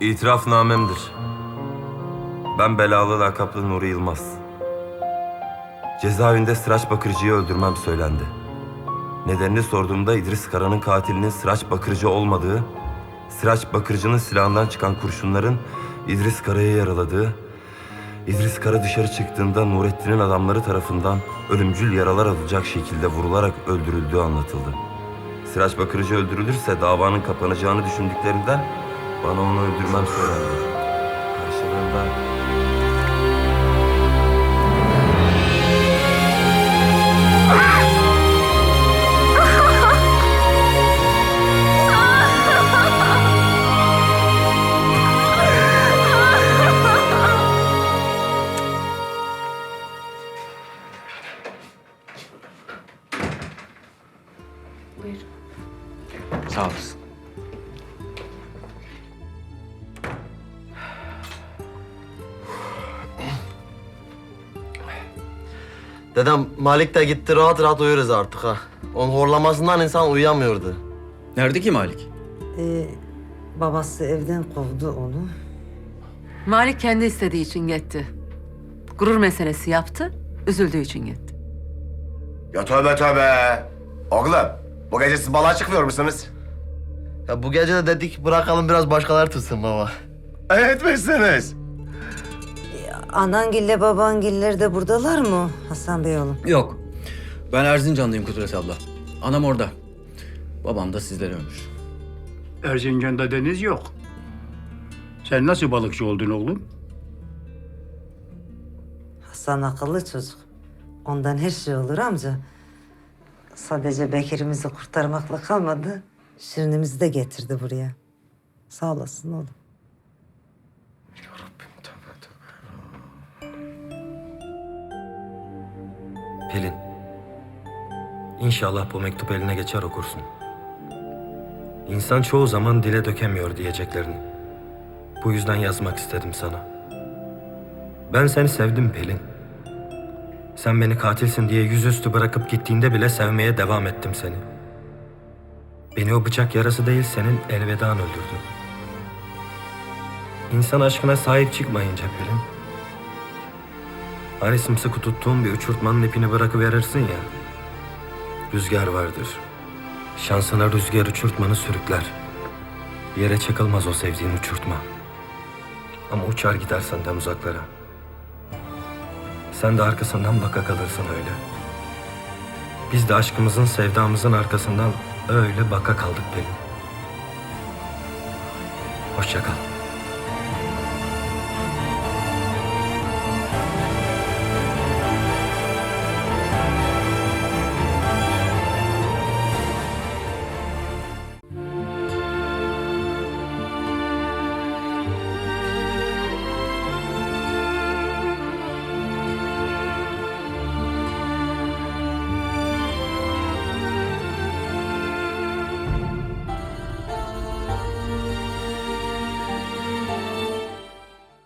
İtirafnamemdir. Ben belalı lakaplı Nuri Yılmaz. Cezaevinde Sıraç Bakırcı'yı öldürmem söylendi. Nedenini sorduğumda İdris Kara'nın katilinin Sıraç Bakırcı olmadığı, Sıraç Bakırcı'nın silahından çıkan kurşunların İdris Kara'yı yaraladığı, İdris Kara dışarı çıktığında Nurettin'in adamları tarafından ölümcül yaralar alacak şekilde vurularak öldürüldüğü anlatıldı. Sıraç Bakırcı öldürülürse davanın kapanacağını düşündüklerinden bana onu öldürmem söylendi. Karşılığında Buyur. Sağ olasın. Dedem Malik de gitti rahat rahat uyuruz artık ha. Onun horlamasından insan uyuyamıyordu. Nerede ki Malik? Ee, babası evden kovdu onu. Malik kendi istediği için gitti. Gurur meselesi yaptı, üzüldüğü için gitti. Ya tövbe tövbe. Oğlum bu gece siz balığa çıkmıyor musunuz? Ya bu gece de dedik bırakalım biraz başkaları tutsun baba. Etmişsiniz. Anangille babangiller de buradalar mı Hasan Bey oğlum? Yok. Ben Erzincanlıyım Kudret abla. Anam orada. Babam da sizlere ömür. Erzincan'da deniz yok. Sen nasıl balıkçı oldun oğlum? Hasan akıllı çocuk. Ondan her şey olur amca. Sadece Bekir'imizi kurtarmakla kalmadı. Şirinimizi de getirdi buraya. Sağ olasın oğlum. Pelin. İnşallah bu mektup eline geçer okursun. İnsan çoğu zaman dile dökemiyor diyeceklerini. Bu yüzden yazmak istedim sana. Ben seni sevdim Pelin. Sen beni katilsin diye yüzüstü bırakıp gittiğinde bile sevmeye devam ettim seni. Beni o bıçak yarası değil senin elvedan öldürdü. İnsan aşkına sahip çıkmayınca Pelin, Hani sımsıkı tuttuğun bir uçurtmanın ipini bırakıverirsin ya. Rüzgar vardır. Şansına rüzgar uçurtmanı sürükler. Yere çakılmaz o sevdiğin uçurtma. Ama uçar gider senden uzaklara. Sen de arkasından baka kalırsın öyle. Biz de aşkımızın, sevdamızın arkasından öyle baka kaldık Pelin. Hoşça kal.